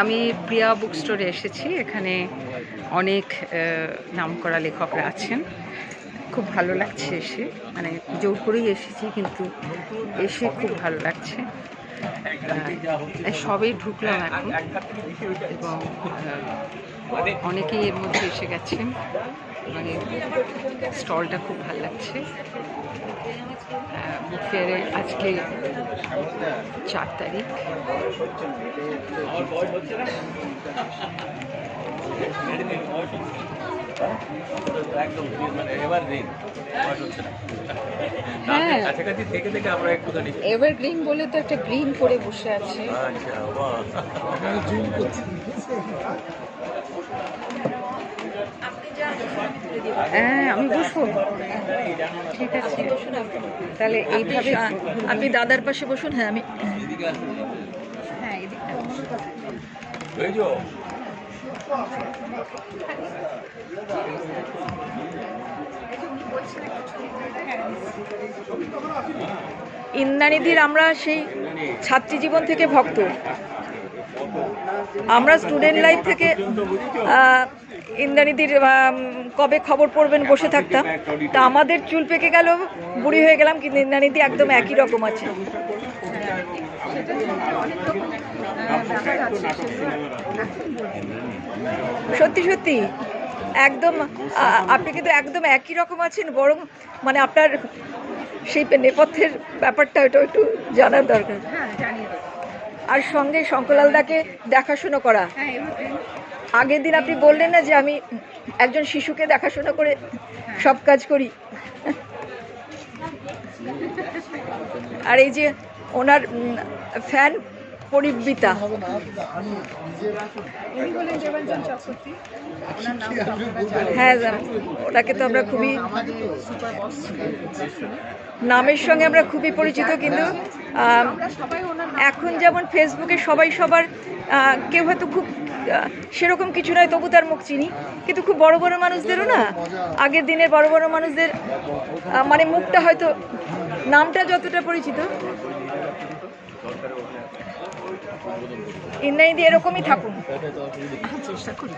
আমি প্রিয়া বুক স্টোরে এসেছি, এখানে অনেক নামকরা লেখকরা আছেন। খুব ভালো লাগছে এসে মানে জোর করেই এসেছি, কিন্তু এসে খুব ভালো লাগছে। সবেই ঢুকলাম এখন, এবং অনেকেই এর মধ্যে এসে গেছেন। মানে স্টলটা খুব ভালো লাগছে। বুক আজকে চার তারিখ। মানে হ্যাঁ। এভারগ্রিন বলে তো একটা গ্রিন করে বসে আছে। আচ্ছা হ্যাঁ আমি বসবো। ঠিক আছে। তাহলে এইভাবে আপনি দাদার পাশে বসুন। হ্যাঁ আমি হ্যাঁ ইন্দ্রানিধির আমরা সেই ছাত্রী জীবন থেকে ভক্ত। আমরা স্টুডেন্ট লাইফ থেকে আম, কবে খবর পড়বেন বসে থাকতাম। তা আমাদের চুল পেকে গেল বুড়ি হয়ে গেলাম কিন্তু ইন্দ্রানিধি একদম একই রকম আছে। সত্যি সত্যি একদম আপনি কিন্তু একদম একই রকম আছেন বরং মানে আপনার সেই নেপথ্যের ব্যাপারটা ওটা একটু জানার দরকার। হ্যাঁ জানিয়ে আর সঙ্গে শঙ্করলালদাকে দেখাশুনো করা। আগের দিন আপনি বললেন না যে আমি একজন শিশুকে দেখাশোনা করে সব কাজ করি। আর এই যে ওনার ফ্যান পরিবিতা। হ্যাঁ ওটাকে তো আমরা খুবই নামের সঙ্গে আমরা খুবই পরিচিত কিন্তু এখন যেমন ফেসবুকে সবাই সবার কেউ হয়তো খুব সেরকম কিছু নয় তবু তার মুখ চিনি। কিন্তু খুব বড় বড় মানুষদেরও না আগের দিনের বড় বড় মানুষদের মানে মুখটা হয়তো নামটা যতটা পরিচিত ইন্দ্রাণীদি এরকমই থাকুন। চেষ্টা করি।